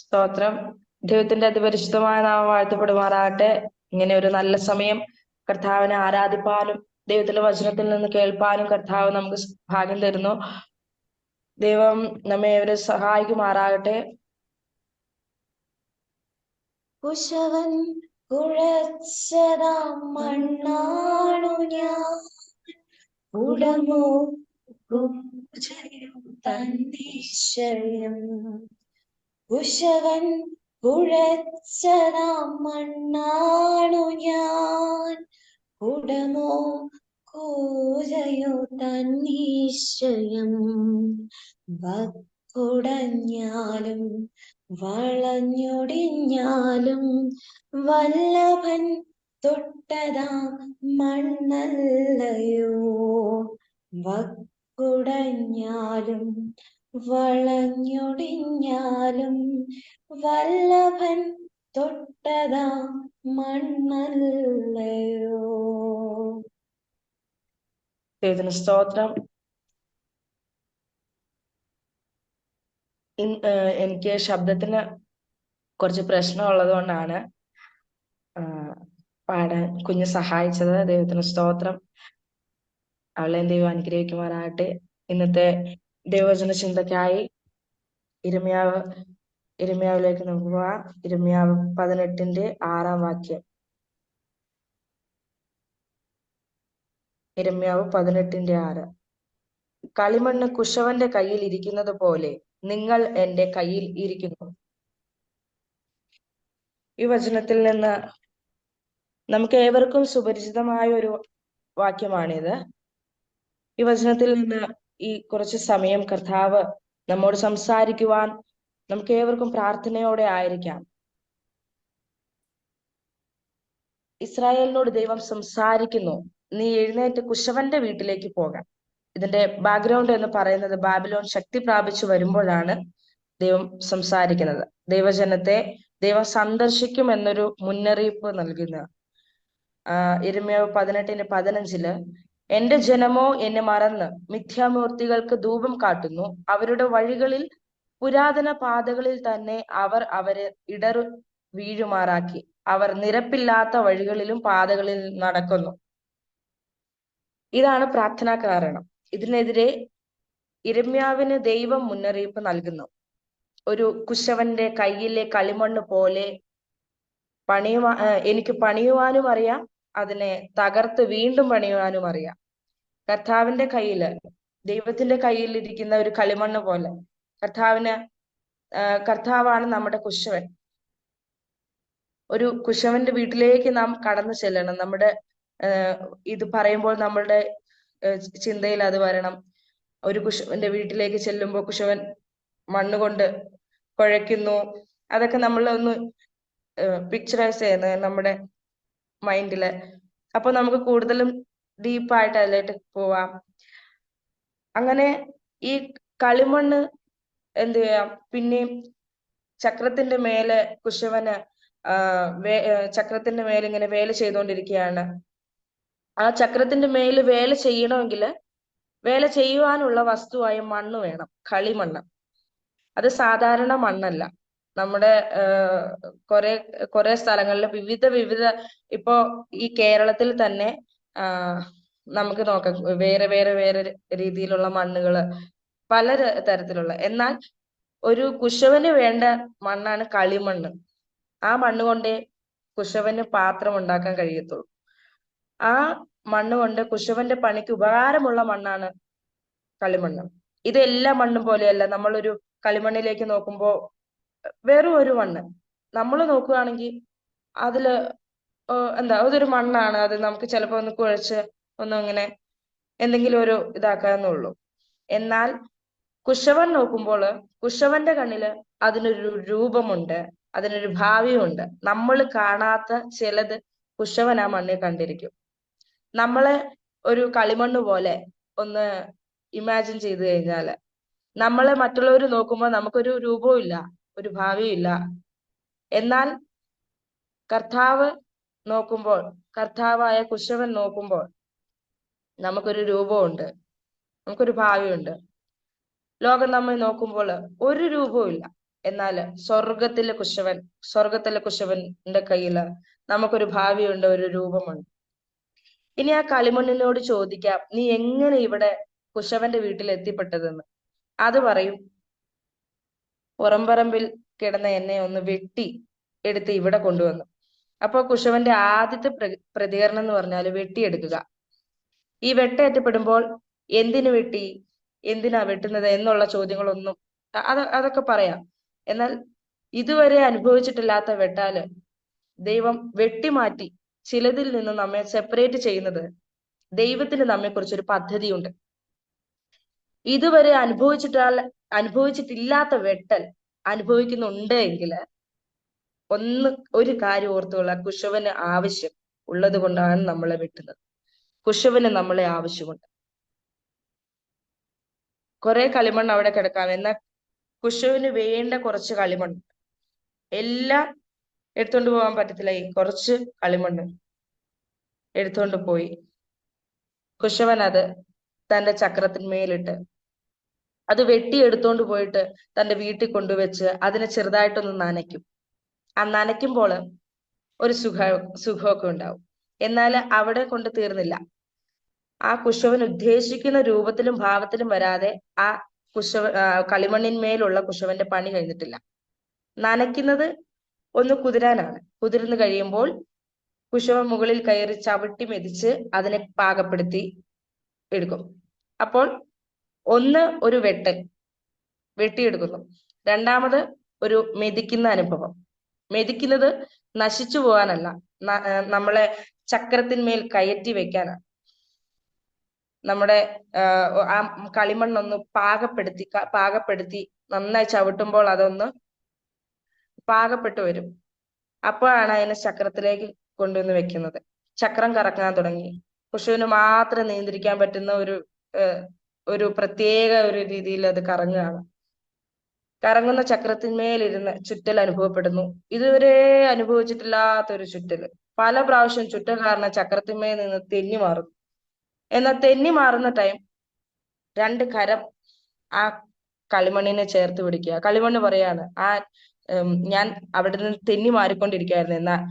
സ്തോത്രം. ദൈവത്തിന്റെ അതിപരിശുദ്ധമായ നാമം വാഴ്ത്തപ്പെടുമാറാകട്ടെ. ഇങ്ങനെ ഒരു നല്ല സമയം കർത്താവിനെ ആരാധിപ്പാനും ദൈവത്തിന്റെ വചനത്തിൽ നിന്ന് കേൾപ്പാനും കർത്താവ് നമുക്ക് ഭാഗ്യം തരുന്നു. ദൈവം നമ്മെ അവരെ സഹായിക്കുമാറാകട്ടെ. കുശവൻ കുഴച്ചതാം ഉടമോ തന്നീശ്വര്യം കുശവൻ കുഴച്ചതാം മണ്ണാണു ഞാൻ. കുടമോ കൂജയോ തന്നീശ്വയം വക്കുടഞ്ഞാലും വളഞ്ഞൊടിഞ്ഞാലും വല്ലഭൻ തൊട്ടതാ മണ്ണല്ലയോ. വക്കുടഞ്ഞാലും വളഞ്ഞൊടിഞ്ഞാലും വല്ലഭൻ തൊട്ടതാ മണ്ണല്ലയോ? സ്തോത്രം? എനിക്ക് ശബ്ദത്തിന് കുറച്ച് പ്രശ്നം ഉള്ളത് കൊണ്ടാണ് പാടാൻ കുഞ്ഞ് സഹായിച്ചത്. ദൈവത്തിന് സ്തോത്രം. അവളെ ദൈവം അനുഗ്രഹിക്കുമാറാകട്ടെ. ഇന്നത്തെ ദൈവവചന ചിന്തക്കായി ഇരുമയാവ് ഇരുമയാവിലേക്ക് നമുക്ക് പോവാം ഇരുമയാവ് പതിനെട്ടിന്റെ ആറാം വാക്യം. ഇരമ്യാവ് പതിനെട്ടിന്റെ ആറ്. കളിമണ്ണ് കുശവന്റെ കയ്യിൽ ഇരിക്കുന്നത് പോലെ നിങ്ങൾ എന്റെ കയ്യിൽ ഇരിക്കുന്നു. ഈ വചനത്തിൽ നിന്ന് നമുക്ക് ഏവർക്കും സുപരിചിതമായ ഒരു വാക്യമാണിത്. ഈ വചനത്തിൽ നിന്ന് ഈ കുറച്ച് സമയം കർത്താവ് നമ്മോട് സംസാരിക്കുവാൻ നമുക്ക് ഏവർക്കും പ്രാർത്ഥനയോടെ ആയിരിക്കാം. ഇസ്രായേലിനോട് ദൈവം സംസാരിക്കുന്നു. നീ എഴുന്നേറ്റ് കുശവന്റെ വീട്ടിലേക്ക് പോകാം ഇതിന്റെ ബാക്ക്ഗ്രൗണ്ട് എന്ന് പറയുന്നത് ബാബിലോൺ ശക്തി പ്രാപിച്ചു വരുമ്പോഴാണ് ദൈവം സംസാരിക്കുന്നത്. ദൈവജനത്തെ ദൈവം സന്ദർശിക്കും എന്നൊരു മുന്നറിയിപ്പ് നൽകുന്ന ഇരുമയോ പതിനെട്ടിന് പതിനഞ്ചിൽ എന്റെ ജനമോ എന്നെ മറന്ന് മിഥ്യാമൂർത്തികൾക്ക് ധൂപം കാട്ടുന്നു. അവരുടെ വഴികളിൽ പുരാതന പാതകളിൽ തന്നെ അവർ അവരെ ഇടറു വീഴുമാറാക്കി. അവർ നിരപ്പില്ലാത്ത വഴികളിലും പാതകളിൽ നടക്കുന്നു. ഇതാണ് പ്രാർത്ഥനാ കാരണം. ഇതിനെതിരെ ഇരമ്യാവിന് ദൈവം മുന്നറിയിപ്പ് നൽകുന്നു. ഒരു കുശവന്റെ കയ്യിലെ കളിമണ്ണ് പോലെ പണിയുവാ എനിക്ക് പണിയുവാനും അറിയാം. അതിനെ തകർത്ത് വീണ്ടും പണിയുവാനും അറിയാം. കർത്താവിന്റെ കയ്യിൽ ദൈവത്തിന്റെ കയ്യിൽ ഇരിക്കുന്ന ഒരു കളിമണ്ണ് പോലെ കർത്താവിന് കർത്താവാണ് നമ്മുടെ കുശവൻ. ഒരു കുശവന്റെ വീട്ടിലേക്ക് നാം കടന്നു ചെല്ലണം. നമ്മുടെ ഇത് പറയുമ്പോൾ നമ്മളുടെ ചിന്തയിൽ അത് വരണം. ഒരു കുശവന്റെ വീട്ടിലേക്ക് ചെല്ലുമ്പോൾ കുശവൻ മണ്ണുകൊണ്ട് കുഴയ്ക്കുന്നു. അതൊക്കെ നമ്മൾ ഒന്ന് പിക്ചറൈസ് ചെയ്യുന്നത് നമ്മുടെ മൈൻഡിൽ അപ്പൊ നമുക്ക് കൂടുതലും ഡീപ്പായിട്ട് അതിലേക്ക് പോവാം. അങ്ങനെ ഈ കളിമണ്ണ് എന്ത് ചെയ്യാം? പിന്നെയും ചക്രത്തിന്റെ മേലെ കുശവന് ചക്രത്തിന്റെ മേലെ ഇങ്ങനെ വേല ചെയ്തുകൊണ്ടിരിക്കുകയാണ്. ആ ചക്രത്തിന്റെ മേൽ വേല ചെയ്യണമെങ്കിൽ വേല ചെയ്യുവാനുള്ള വസ്തുവായ മണ്ണ് വേണം. കളിമണ്ണ്. അത് സാധാരണ മണ്ണല്ല. നമ്മുടെ കുറെ കുറെ സ്ഥലങ്ങളിൽ വിവിധ വിവിധ ഇപ്പോ ഈ കേരളത്തിൽ തന്നെ നമുക്ക് നോക്കാം. വേറെ വേറെ വേറെ രീതിയിലുള്ള മണ്ണുകൾ പല തരത്തിലുള്ള. എന്നാൽ ഒരു കുശവന് വേണ്ട മണ്ണാണ് കളിമണ്ണ്. ആ മണ്ണ് കൊണ്ടേ കുശവന് പാത്രം ഉണ്ടാക്കാൻ കഴിയത്തുള്ളൂ. ആ മണ്ണ് കൊണ്ട് കുശവന്റെ പണിക്ക് ഉപകാരമുള്ള മണ്ണാണ് കളിമണ്ണ്. ഇത് എല്ലാ മണ്ണും പോലെയല്ല. നമ്മളൊരു കളിമണ്ണിലേക്ക് നോക്കുമ്പോൾ വെറും ഒരു മണ്ണ്. നമ്മൾ നോക്കുകയാണെങ്കിൽ അതിൽ എന്താ അതൊരു മണ്ണാണ്. അത് നമുക്ക് ചിലപ്പോ ഒന്ന് കുഴച്ച് ഒന്നും അങ്ങനെ എന്തെങ്കിലും ഒരു ഇതാക്കാന്നുള്ളൂ എന്നാൽ കുശവൻ നോക്കുമ്പോൾ കുശവന്റെ കണ്ണിൽ അതിനൊരു രൂപമുണ്ട്. അതിനൊരു ഭാവിയുണ്ട്. നമ്മൾ കാണാത്ത ചിലത് കുശവൻ ആ മണ്ണിൽ കണ്ടിരിക്കും. നമ്മളെ ഒരു കളിമണ്ണ് പോലെ ഒന്ന് ഇമാജിൻ ചെയ്തു കഴിഞ്ഞാൽ നമ്മളെ മറ്റുള്ളവർ നോക്കുമ്പോൾ നമുക്കൊരു രൂപവും ഇല്ല ഒരു ഭാവിയില്ല. എന്നാൽ കർത്താവ് നോക്കുമ്പോൾ കർത്താവായ കുശവൻ നോക്കുമ്പോൾ നമുക്കൊരു രൂപമുണ്ട് നമുക്കൊരു ഭാവിയുണ്ട്. ലോകം നമ്മെ നോക്കുമ്പോൾ ഒരു രൂപവും ഇല്ല. എന്നാൽ സ്വർഗത്തിലെ കുശവൻ സ്വർഗത്തിലെ കുശവന്റെ കയ്യിൽ നമുക്കൊരു ഭാവിയുണ്ട് ഒരു രൂപമുണ്ട്. ഇനി ആ കളിമണ്ണിനോട് ചോദിക്കാം നീ എങ്ങനെ ഇവിടെ കുശവന്റെ വീട്ടിൽ എത്തിപ്പെട്ടതെന്ന്? അത് പറയും പുറംപറമ്പിൽ കിടന്ന എന്നെ ഒന്ന് വെട്ടി എടുത്ത് ഇവിടെ കൊണ്ടുവന്നു. അപ്പൊ കുശവന്റെ ആദ്യത്തെ പ്ര പ്രതികരണം എന്ന് പറഞ്ഞാൽ വെട്ടിയെടുക്കുക. ഈ വെട്ടേറ്റപ്പെടുമ്പോൾ എന്തിനു വെട്ടി? എന്തിനാ വെട്ടുന്നത്? എന്നുള്ള ചോദ്യങ്ങളൊന്നും അത് അതൊക്കെ പറയാം. എന്നാൽ ഇതുവരെ അനുഭവിച്ചിട്ടില്ലാത്ത വെട്ടാൽ ദൈവം വെട്ടിമാറ്റി ചിലതിൽ നിന്ന് നമ്മെ സെപ്പറേറ്റ് ചെയ്യുന്നത് ദൈവത്തിന് നമ്മെ കുറിച്ചൊരു പദ്ധതിയുണ്ട്. ഇതുവരെ അനുഭവിച്ചിട്ടാൽ അനുഭവിച്ചിട്ടില്ലാത്ത വെട്ടൽ അനുഭവിക്കുന്നുണ്ട് എങ്കിൽ ഒന്ന് ഒരു കാര്യം ഓർത്തുകൊള്ള. കുശവന് ആവശ്യം ഉള്ളത് കൊണ്ടാണ് നമ്മളെ വെട്ടുന്നത്. കുശവന് നമ്മളെ ആവശ്യമുണ്ട്. കുറെ കളിമണ്ണ് അവിടെ കിടക്കാം. എന്നാൽ കുശവന് വേണ്ട കുറച്ച് കളിമണ്ണ്. എല്ലാം എടുത്തോണ്ട് പോകാൻ പറ്റത്തില്ല. ഈ കുറച്ച് കളിമണ്ണ് എടുത്തോണ്ട് പോയി. കുശവൻ അത് തന്റെ ചക്രത്തിന്മേലിട്ട്. അത് വെട്ടി എടുത്തോണ്ട് പോയിട്ട് തന്റെ വീട്ടിൽ കൊണ്ടുവച്ച് അതിനെ ചെറുതായിട്ടൊന്ന് നനയ്ക്കും. ആ നനയ്ക്കുമ്പോൾ ഒരു സുഖ സുഖമൊക്കെ ഉണ്ടാവും. എന്നാൽ അവിടെ കൊണ്ട് തീർന്നില്ല. ആ കുശവൻ ഉദ്ദേശിക്കുന്ന രൂപത്തിലും ഭാവത്തിലും വരാതെ ആ കുശവ കളിമണ്ണിന്മേലുള്ള കുശവന്റെ പണി കഴിഞ്ഞിട്ടില്ല. നനയ്ക്കുന്നത് ഒന്ന് കുതിരാനാണ്. കുതിർന്നു കഴിയുമ്പോൾ കുശവൻ മുകളിൽ കയറി ചവിട്ടി മെതിച്ച് അതിനെ പാകപ്പെടുത്തി എടുക്കും. അപ്പോൾ ഒന്ന് ഒരു വെട്ടൽ വെട്ടിയെടുക്കുന്നു. രണ്ടാമത് ഒരു മെതിക്കുന്ന അനുഭവം. മെതിക്കുന്നത് നശിച്ചു പോകാനല്ല. നമ്മളെ ചക്രത്തിന്മേൽ കയറ്റി വെക്കാനാണ് നമ്മുടെ ആ കളിമണ്ണൊന്ന് പാകപ്പെടുത്തി പാകപ്പെടുത്തി നന്നായി ചവിട്ടുമ്പോൾ അതൊന്ന് പാകപ്പെട്ടു വരും. അപ്പോഴാണ് അതിനെ ചക്രത്തിലേക്ക് കൊണ്ടുവന്ന് വെക്കുന്നത്. ചക്രം കറക്കാൻ തുടങ്ങി. പശുവിന് മാത്രം നിയന്ത്രിക്കാൻ പറ്റുന്ന ഒരു ഒരു പ്രത്യേക ഒരു രീതിയിൽ അത് കറങ്ങുകയാണ്. കറങ്ങുന്ന ചക്രത്തിന്മേലിരുന്ന് ചുറ്റൽ അനുഭവപ്പെടുന്നു. ഇതുവരെ അനുഭവിച്ചിട്ടില്ലാത്ത ഒരു ചുറ്റൽ. പല പ്രാവശ്യം ചുറ്റൽ കാരണം ചക്രത്തിന്മേൽ നിന്ന് തെന്നി മാറുന്നു എന്നാൽ തെന്നി മാറുന്ന ടൈം രണ്ട് കരം ആ കളിമണ്ണിനെ ചേർത്ത് പിടിക്കുക. കളിമണ്ണ് പറയാണ് ആ ഞാൻ അവിടെ നിന്ന് തെന്നി മാറിക്കൊണ്ടിരിക്കുകയായിരുന്നു. എന്നാൽ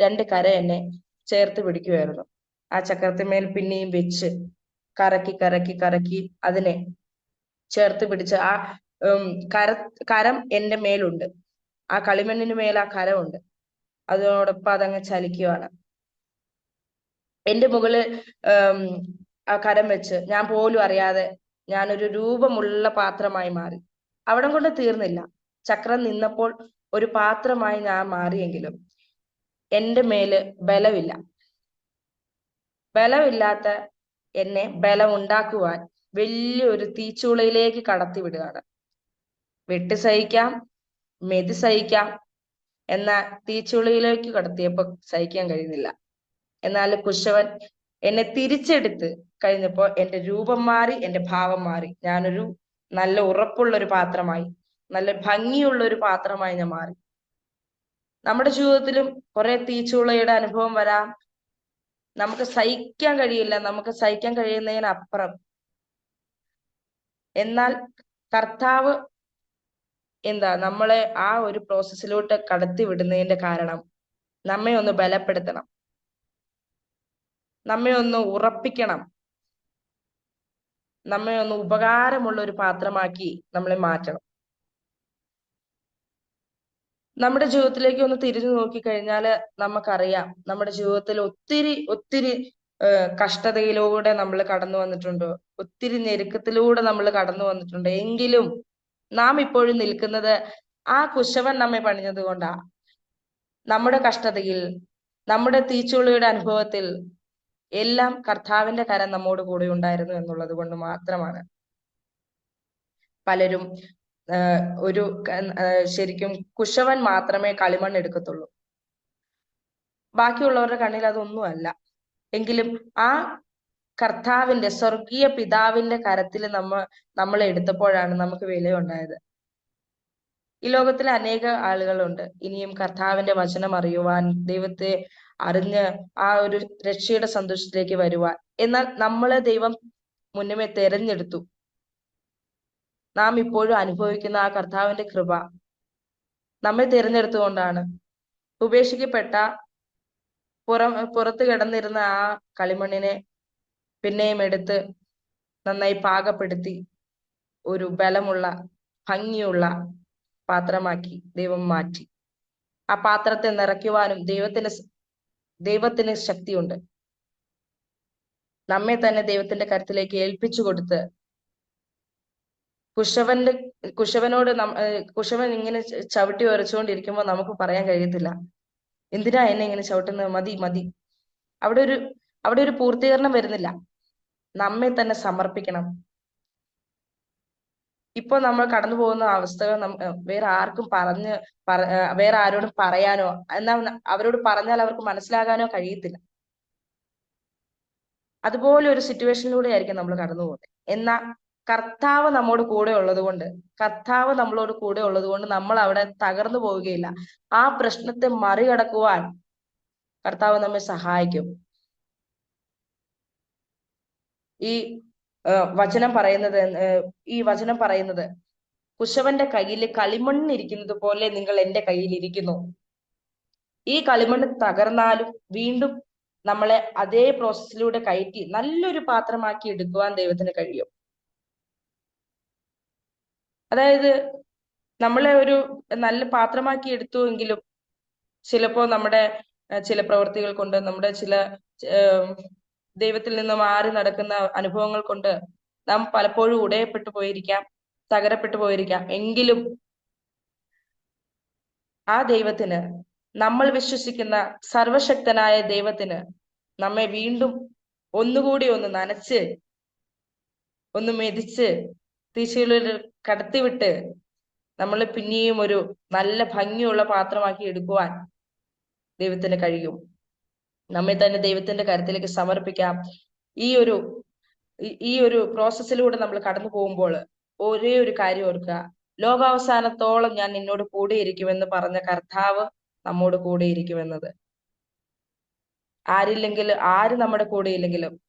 രണ്ട് കര എന്നെ ചേർത്ത് പിടിക്കുമായിരുന്നു ആ ചക്രത്തിന്മേൽ പിന്നെയും വെച്ച് കറക്കി കറക്കി കറക്കി അതിനെ ചേർത്ത് പിടിച്ച് ആ കര കരം എന്റെ മേലുണ്ട്. ആ കളിമണ്ണിന് മേൽ ആ കരമുണ്ട്. അതിനോടൊപ്പം അതങ്ങ് ചലിക്കുവാണ്. എന്റെ മുകളിൽ ആ കരം വെച്ച് ഞാൻ പോലും അറിയാതെ ഞാനൊരു രൂപമുള്ള പാത്രമായി മാറി. അവിടം കൊണ്ട് തീർന്നില്ല. ചക്രം നിന്നപ്പോൾ ഒരു പാത്രമായി ഞാൻ മാറിയെങ്കിലും എന്റെ മേൽ ബലമില്ല. ബലമില്ലാത്ത എന്നെ ബലം ഉണ്ടാക്കുവാൻ വലിയൊരു തീച്ചുളയിലേക്ക് കടത്തി വിടുകയാണ് വെട്ടി സഹിക്കാം മെതി സഹിക്കാം എന്ന തീച്ചുളയിലേക്ക് കടത്തിയപ്പോ സഹിക്കാൻ കഴിയുന്നില്ല. എന്നാൽ കുശവൻ എന്നെ തിരിച്ചെടുത്ത് കഴിഞ്ഞപ്പോ എന്റെ രൂപം മാറി എന്റെ ഭാവം മാറി. ഞാനൊരു നല്ല ഉറപ്പുള്ള ഒരു പാത്രമായി നല്ല ഭംഗിയുള്ള ഒരു പാത്രമായി ഞാൻ മാറി. നമ്മുടെ ജീവിതത്തിലും കുറെ തീച്ചുളയുടെ അനുഭവം വരാം. നമുക്ക് സഹിക്കാൻ കഴിയില്ല. നമുക്ക് സഹിക്കാൻ കഴിയുന്നതിനപ്പുറം. എന്നാൽ കർത്താവ് എന്താ നമ്മളെ ആ ഒരു പ്രോസസ്സിലോട്ട് കടത്തി വിടുന്നതിന്റെ കാരണം നമ്മെ ഒന്ന് ബലപ്പെടുത്തണം. നമ്മെ ഒന്ന് ഉറപ്പിക്കണം. നമ്മെ ഒന്ന് ഉപകാരമുള്ള ഒരു പാത്രമാക്കി നമ്മളെ മാറ്റണം. നമ്മുടെ ജീവിതത്തിലേക്ക് ഒന്ന് തിരിഞ്ഞു നോക്കിക്കഴിഞ്ഞാൽ നമുക്കറിയാം നമ്മുടെ ജീവിതത്തിൽ ഒത്തിരി ഒത്തിരി കഷ്ടതയിലൂടെ നമ്മൾ കടന്നു വന്നിട്ടുണ്ട്. ഒത്തിരി ഞെരുക്കത്തിലൂടെ നമ്മൾ കടന്നു വന്നിട്ടുണ്ട്. എങ്കിലും നാം ഇപ്പോഴും നിൽക്കുന്നത് ആ കുശവൻ നമ്മെ പണിഞ്ഞത് കൊണ്ടാ. നമ്മുടെ കഷ്ടതയിൽ നമ്മുടെ തീച്ചുള്ളിയുടെ അനുഭവത്തിൽ എല്ലാം കർത്താവിന്റെ കരം നമ്മോട് കൂടെ ഉണ്ടായിരുന്നു എന്നുള്ളത് കൊണ്ട് മാത്രമാണ്. പലരും ഒരു ശരിക്കും കുശവൻ മാത്രമേ കളിമണ്ണ് എടുക്കത്തുള്ളൂ. ബാക്കിയുള്ളവരുടെ കണ്ണിൽ അതൊന്നുമല്ല എങ്കിലും ആ കർത്താവിന്റെ സ്വർഗീയ പിതാവിന്റെ കരത്തിൽ നമ്മ നമ്മൾ എടുത്തപ്പോഴാണ് നമുക്ക് വിലയുണ്ടായത്. ഈ ലോകത്തിൽ അനേക ആളുകളുണ്ട്. ഇനിയും കർത്താവിന്റെ വചനം അറിയുവാൻ ദൈവത്തെ അറിഞ്ഞ് ആ ഒരു രക്ഷയുടെ സന്തോഷത്തിലേക്ക് വരുവാൻ. എന്നാൽ നമ്മളെ ദൈവം മുന്നമേ തെരഞ്ഞെടുത്തു. നാം ഇപ്പോഴും അനുഭവിക്കുന്ന ആ കർത്താവിന്റെ കൃപ നമ്മെ തിരഞ്ഞെടുത്തുകൊണ്ടാണ്. ഉപേക്ഷിക്കപ്പെട്ട പുറം പുറത്ത് കിടന്നിരുന്ന ആ കളിമണ്ണിനെ പിന്നെയും എടുത്ത് നന്നായി പാകപ്പെടുത്തി ഒരു ബലമുള്ള ഭംഗിയുള്ള പാത്രമാക്കി ദൈവം മാറ്റി. ആ പാത്രത്തെ നിറയ്ക്കുവാനും ദൈവത്തിന് ദൈവത്തിന് ശക്തിയുണ്ട്. നമ്മെ തന്നെ ദൈവത്തിന്റെ കരുത്തിലേക്ക് ഏൽപ്പിച്ചു കൊടുത്ത് കുശവന്റെ കുശവനോട് കുശവൻ ഇങ്ങനെ ചവിട്ടി ഉരച്ചുകൊണ്ടിരിക്കുമ്പോൾ നമുക്ക് പറയാൻ കഴിയത്തില്ല. എന്തിനാ എന്നെ ഇങ്ങനെ ചവിട്ടുന്നത്? മതി മതി. അവിടെ ഒരു അവിടെ ഒരു പൂർത്തീകരണം വരുന്നില്ല. നമ്മെ തന്നെ സമർപ്പിക്കണം. ഇപ്പൊ നമ്മൾ കടന്നു പോകുന്ന അവസ്ഥകൾ വേറെ ആർക്കും പറഞ്ഞ് പറ- വേറെ ആരോടും പറയാനോ എന്നാ അവരോട് പറഞ്ഞാൽ അവർക്ക് മനസ്സിലാകാനോ കഴിയത്തില്ല. അതുപോലെ ഒരു സിറ്റുവേഷനിലൂടെ ആയിരിക്കും നമ്മൾ കടന്നു പോകുന്നത്. എന്നാ കർത്താവ് നമ്മോട് കൂടെ ഉള്ളത് കൊണ്ട് കർത്താവ് നമ്മളോട് കൂടെ ഉള്ളത് കൊണ്ട് നമ്മൾ അവിടെ തകർന്നു പോവുകയില്ല. ആ പ്രശ്നത്തെ മറികടക്കുവാൻ കർത്താവ് നമ്മെ സഹായിക്കും. ഈ വചനം പറയുന്നത് ഈ വചനം പറയുന്നത് കുശവന്റെ കയ്യിൽ കളിമണ്ണിരിക്കുന്നത് പോലെ നിങ്ങൾ എന്റെ കയ്യിൽ ഇരിക്കുന്നു. ഈ കളിമണ്ണ് തകർന്നാലും വീണ്ടും നമ്മളെ അതേ പ്രോസസ്സിലൂടെ കയറ്റി നല്ലൊരു പാത്രമാക്കി എടുക്കുവാൻ ദൈവത്തിന് കഴിയും. അതായത് നമ്മളെ ഒരു നല്ല പാത്രമാക്കി എടുത്തു എങ്കിലും ചിലപ്പോ നമ്മുടെ ചില പ്രവൃത്തികൾ കൊണ്ട് നമ്മുടെ ചില ദൈവത്തിൽ നിന്ന് മാറി നടക്കുന്ന അനുഭവങ്ങൾ കൊണ്ട് നാം പലപ്പോഴും ഉടയപ്പെട്ടു പോയിരിക്കാം തകരപ്പെട്ടു പോയിരിക്കാം. എങ്കിലും ആ ദൈവത്തിന് നമ്മൾ വിശ്വസിക്കുന്ന സർവശക്തനായ ദൈവത്തിന് നമ്മെ വീണ്ടും ഒന്നുകൂടി ഒന്ന് നനച്ച് ഒന്ന് മെതിച്ച് തീശയിലൊരു കടത്തിവിട്ട് നമ്മൾ പിന്നെയും ഒരു നല്ല ഭംഗിയുള്ള പാത്രമാക്കി എടുക്കുവാൻ ദൈവത്തിന് കഴിയും. നമ്മെ തന്നെ ദൈവത്തിന്റെ കരുത്തിലേക്ക് സമർപ്പിക്കാം. ഈ ഒരു ഈ- ഒരു പ്രോസസ്സിലൂടെ നമ്മൾ കടന്നു പോകുമ്പോൾ ഒരേ ഒരു കാര്യം ഓർക്കുക. ലോകാവസാനത്തോളം ഞാൻ നിന്നോട് കൂടെയിരിക്കുമെന്ന് പറഞ്ഞ കർത്താവ് നമ്മോട് കൂടെയിരിക്കുമെന്നത്. ആരില്ലെങ്കിൽ ആര് നമ്മുടെ കൂടെ ഇല്ലെങ്കിലും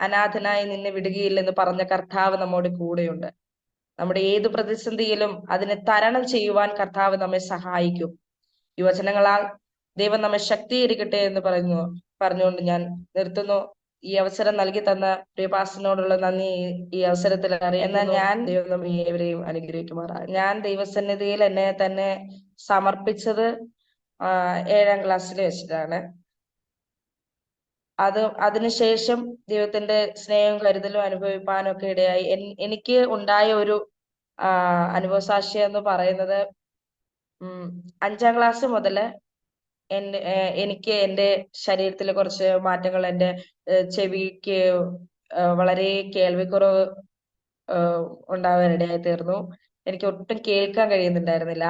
അനാഥനായി നിന്നെ വിടുകയില്ലെന്ന് പറഞ്ഞ കർത്താവ് നമ്മോട് കൂടെയുണ്ട്. നമ്മുടെ ഏത് പ്രതിസന്ധിയിലും അതിനെ തരണം ചെയ്യുവാൻ കർത്താവ് നമ്മെ സഹായിക്കും. യുവജനങ്ങളാൽ ദൈവം നമ്മെ ശക്തീകരിക്കട്ടെ എന്ന് പറഞ്ഞു പറഞ്ഞുകൊണ്ട് ഞാൻ നിർത്തുന്നു. ഈ അവസരം നൽകി തന്ന പ്രിയപാസനോടുള്ള നന്ദി ഈ- അവസരത്തിൽ അറിയുന്ന ഞാൻ ദൈവം ഏവരെയും അനുഗ്രഹിക്കുമാറാ ഞാൻ ദൈവസന്നിധിയിൽ എന്നെ തന്നെ സമർപ്പിച്ചത് ഏഴാം ക്ലാസ്സിൽ വെച്ചിട്ടാണ്. അത് അതിനുശേഷം ദൈവത്തിന്റെ സ്നേഹവും കരുതലും അനുഭവിപ്പാനും ഒക്കെ ഇടയായി. എനിക്ക് ഉണ്ടായ ഒരു അനുഭവ സാക്ഷ്യം എന്ന് പറയുന്നത് അഞ്ചാം ക്ലാസ് മുതൽ എന്റെ എനിക്ക് എന്റെ ശരീരത്തിൽ കുറച്ച് മാറ്റങ്ങൾ എന്റെ ചെവിക്ക് വളരെ കേൾവിക്കുറവ് ഉണ്ടാവാനിടയായി തീർന്നു. എനിക്ക് ഒട്ടും കേൾക്കാൻ കഴിയുന്നുണ്ടായിരുന്നില്ല.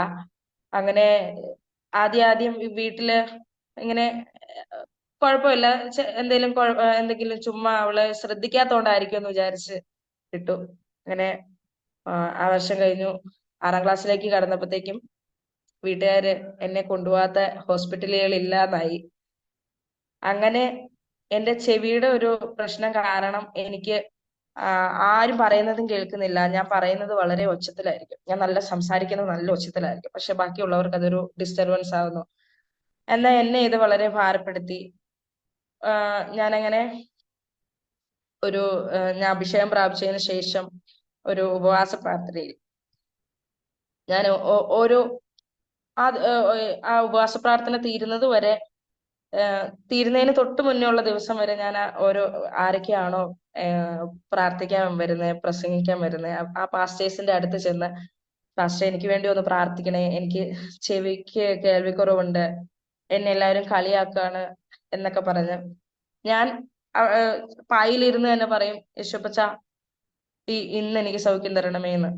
അങ്ങനെ ആദ്യം ആദ്യം വീട്ടിൽ ഇങ്ങനെ കുഴപ്പമില്ല. എന്തെങ്കിലും എന്തെങ്കിലും ചുമ്മാ അവൾ ശ്രദ്ധിക്കാത്തോണ്ടായിരിക്കും എന്ന് വിചാരിച്ച് ഇട്ടു. അങ്ങനെ ആ വർഷം കഴിഞ്ഞു. ആറാം ക്ലാസ്സിലേക്ക് കടന്നപ്പോഴത്തേക്കും വീട്ടുകാര് എന്നെ കൊണ്ടുപോകാത്ത ഹോസ്പിറ്റലുകൾ ഇല്ലാതായി അങ്ങനെ എന്റെ ചെവിയുടെ ഒരു പ്രശ്നം കാരണം എനിക്ക് ആരും പറയുന്നതും കേൾക്കുന്നില്ല. ഞാൻ പറയുന്നത് വളരെ ഒച്ചത്തിലായിരിക്കും. ഞാൻ നല്ല സംസാരിക്കുന്നത് നല്ല ഒച്ചത്തിലായിരിക്കും. പക്ഷെ ബാക്കിയുള്ളവർക്ക് അതൊരു ഡിസ്റ്റർബൻസ് ആവുന്നു. എന്നാൽ എന്നെ ഇത് വളരെ ഭാരപ്പെടുത്തി. ഞാനങ്ങനെ ഒരു ഞാൻ അഭിഷേകം പ്രാപിച്ചതിന് ശേഷം ഒരു ഉപവാസ പ്രാർത്ഥനയിൽ ഞാൻ ഓരോ ആ ഉപവാസ പ്രാർത്ഥന തീരുന്നത് വരെ തീരുന്നതിന് തൊട്ട് മുന്നേ ഉള്ള ദിവസം വരെ ഞാൻ ഓരോ ആരൊക്കെയാണോ പ്രാർത്ഥിക്കാൻ വരുന്നത് പ്രസംഗിക്കാൻ വരുന്നത് ആ പാസ്റ്റേഴ്സിന്റെ അടുത്ത് ചെന്ന് പാസ്റ്റർ എനിക്ക് വേണ്ടി ഒന്ന് പ്രാർത്ഥിക്കണേ എനിക്ക് ചെവിക്ക് കേൾവിക്കുറവുണ്ട് എന്നെ എല്ലാവരും കളിയാക്കാണ് എന്നൊക്കെ പറഞ്ഞ്. ഞാൻ പായിലിരുന്ന് തന്നെ പറയും യശോപ്പച്ച ഈ ഇന്ന് എനിക്ക് സൗഖ്യം തരണമേ എന്ന്.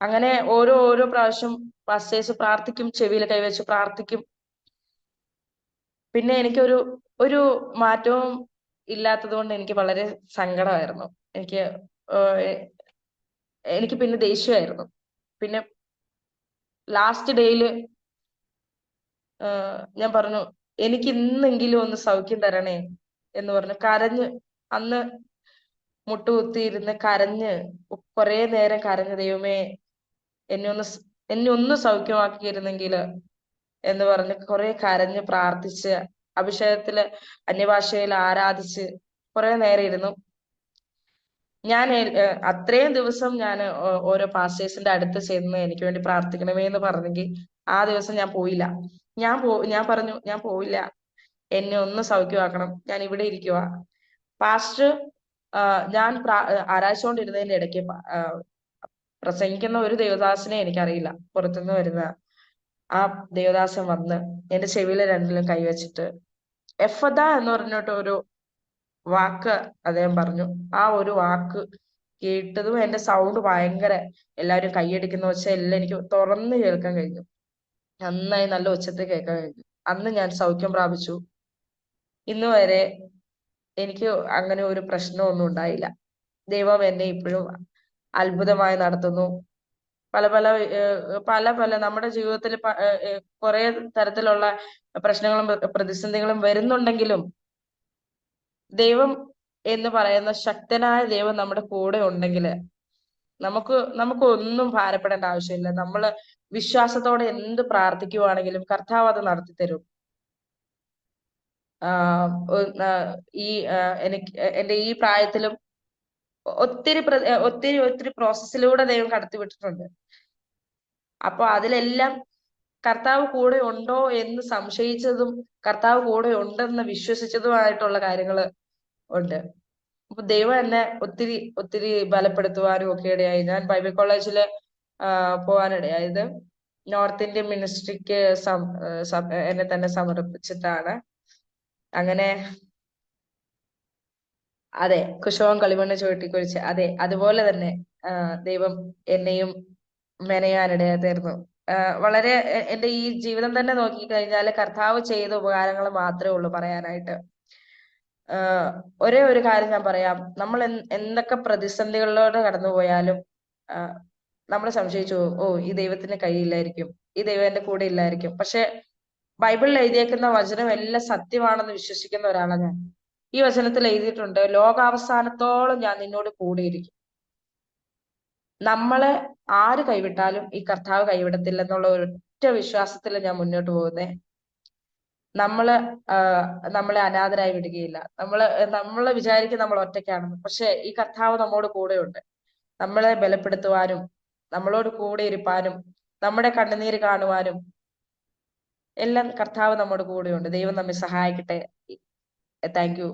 അങ്ങനെ ഓരോ ഓരോ പ്രാവശ്യം പാസ്റ്റേഴ്സ് പ്രാർത്ഥിക്കും ചെവിയിൽ കൈവച്ച് പ്രാർത്ഥിക്കും. പിന്നെ എനിക്കൊരു ഒരു മാറ്റവും ഇല്ലാത്തത് കൊണ്ട് എനിക്ക് വളരെ സങ്കടമായിരുന്നു. എനിക്ക് എനിക്ക് പിന്നെ ദേഷ്യമായിരുന്നു. പിന്നെ ലാസ്റ്റ് ഡേയിൽ ഞാൻ പറഞ്ഞു എനിക്ക് ഇന്നെങ്കിലും ഒന്ന് സൗഖ്യം തരണേ എന്ന് പറഞ്ഞു. കരഞ്ഞ് അന്ന് മുട്ടുകുത്തിയിരുന്ന് കരഞ്ഞ് കുറെ നേരം കരഞ്ഞ് ദൈവമേ എന്നെ ഒന്ന് എന്നെ ഒന്ന് സൗഖ്യമാക്കിയിരുന്നെങ്കിൽ എന്ന് പറഞ്ഞ് കുറെ കരഞ്ഞ് പ്രാർത്ഥിച്ച് അഭിഷേകത്തിൽ അന്യഭാഷയിൽ ആരാധിച്ച് കുറെ നേരം ഇരുന്നു. ഞാൻ അത്രയും ദിവസം ഞാൻ ഓരോ പാസ്റ്റേഴ്സിന്റെ അടുത്ത് ചെന്ന് എനിക്ക് വേണ്ടി പ്രാർത്ഥിക്കണമേ എന്ന് പറഞ്ഞെങ്കിൽ ആ ദിവസം ഞാൻ പോയില്ല. ഞാൻ പോ ഞാൻ പറഞ്ഞു ഞാൻ പോവില്ല. എന്നെ ഒന്ന് സൗഖ്യമാക്കണം. ഞാൻ ഇവിടെ ഇരിക്കുക പാസ്റ്റർ ഞാൻ ആരാച്ചുകൊണ്ടിരുന്നതിന്റെ ഇടയ്ക്ക് പ്രസംഗിക്കുന്ന ഒരു ദേവദാസിനെ എനിക്കറിയില്ല. പുറത്തുനിന്ന് വരുന്ന ആ ദേവദാസൻ വന്ന് എന്റെ ചെവിയിലെ രണ്ടിലും കൈവച്ചിട്ട് എഫദ എന്ന് പറഞ്ഞിട്ട് ഒരു വാക്ക് അദ്ദേഹം പറഞ്ഞു. ആ ഒരു വാക്ക് കേട്ടതും എന്റെ സൗണ്ട് ഭയങ്കര എല്ലാവരും കൈയടിക്കുന്ന വെച്ചാൽ എല്ലാം എനിക്ക് തുറന്നു കേൾക്കാൻ കഴിഞ്ഞു. നന്നായി നല്ല ഉച്ചത്തിൽ കേൾക്കാൻ കഴിഞ്ഞു അന്ന് ഞാൻ സൗഖ്യം പ്രാപിച്ചു. ഇന്ന് വരെ എനിക്ക് അങ്ങനെ ഒരു പ്രശ്നമൊന്നും ഉണ്ടായില്ല. ദൈവം എന്നെ ഇപ്പോഴും അത്ഭുതമായി നടത്തുന്നു. പല പല പല പല നമ്മുടെ ജീവിതത്തിൽ കുറെ തരത്തിലുള്ള പ്രശ്നങ്ങളും പ്രതിസന്ധികളും വരുന്നുണ്ടെങ്കിലും ദൈവം എന്ന് പറയുന്ന ശക്തനായ ദൈവം നമ്മുടെ കൂടെ ഉണ്ടെങ്കിൽ നമുക്ക് നമുക്ക് ഒന്നും ഭാരപ്പെടേണ്ട ആവശ്യമില്ല. നമ്മൾ വിശ്വാസത്തോടെ എന്ത് പ്രാർത്ഥിക്കുവാണെങ്കിലും കർത്താവ് അത് നടത്തി തരും ഈ എനിക്ക് എന്റെ ഈ പ്രായത്തിലും ഒത്തിരി ഒത്തിരി ഒത്തിരി പ്രോസസ്സിലൂടെ ദൈവം കടത്തിവിട്ടിട്ടുണ്ട് അപ്പൊ അതിലെല്ലാം കർത്താവ് കൂടെ ഉണ്ടോ എന്ന് സംശയിച്ചതും കർത്താവ് കൂടെ ഉണ്ടെന്ന് വിശ്വസിച്ചതുമായിട്ടുള്ള കാര്യങ്ങൾ ഉണ്ട്. അപ്പൊ ദൈവം എന്നെ ഒത്തിരി ഒത്തിരി ബലപ്പെടുത്തുവാനും ഒക്കെ ഇടയായി. ഞാൻ ബൈബിൾ കോളേജിൽ പോവാനിടയായത് നോർത്ത് ഇന്ത്യൻ മിനിസ്ട്രിക്ക് എന്നെ തന്നെ സമർപ്പിച്ചിട്ടാണ്. അങ്ങനെ അതെ കുശവം കളിമണ്ണ് ചുവട്ടിക്കുഴിച്ച് അതെ അതുപോലെ തന്നെ ദൈവം എന്നെയും മെനയാനിടയായി തീർന്നു. വളരെ എന്റെ ഈ ജീവിതം തന്നെ നോക്കിക്കഴിഞ്ഞാൽ കർത്താവ് ചെയ്ത ഉപകാരങ്ങൾ മാത്രമേ ഉള്ളൂ പറയാനായിട്ട്. ഒരേ ഒരു കാര്യം ഞാൻ പറയാം. നമ്മൾ എന്ത് എന്തൊക്കെ പ്രതിസന്ധികളിലൂടെ കടന്നു പോയാലും നമ്മൾ സംശയിച്ചു ഓ ഈ ദൈവത്തിന് കഴിയില്ലായിരിക്കും ഈ ദൈവം എന്റെ കൂടെ ഇല്ലായിരിക്കും. പക്ഷെ ബൈബിളിൽ എഴുതിയേക്കുന്ന വചനം എല്ലാം സത്യമാണെന്ന് വിശ്വസിക്കുന്ന ഒരാളാണ് ഞാൻ. ഈ വചനത്തിൽ എഴുതിയിട്ടുണ്ട് ലോകാവസാനത്തോളം ഞാൻ നിന്നോട് കൂടെയിരിക്കും. നമ്മളെ ആര് കൈവിട്ടാലും ഈ കർത്താവ് കൈവിടത്തില്ലെന്നുള്ള ഒരൊറ്റ വിശ്വാസത്തിൽ ഞാൻ മുന്നോട്ട് പോകുന്നേ നമ്മൾ നമ്മളെ അനാഥരായി വിടുകയില്ല. നമ്മൾ നമ്മൾ വിചാരിക്കും നമ്മൾ ഒറ്റയ്ക്കാണെന്ന്. പക്ഷെ ഈ കർത്താവ് നമ്മോട് കൂടെയുണ്ട്. നമ്മളെ ബലപ്പെടുത്തുവാനും നമ്മളോട് കൂടെ ഇരിപ്പാനും നമ്മുടെ കണ്ണുനീര് കാണുവാനും എല്ലാം കർത്താവ് നമ്മോട് കൂടെയുണ്ട്. ദൈവം നമ്മെ സഹായിക്കട്ടെ. Thank you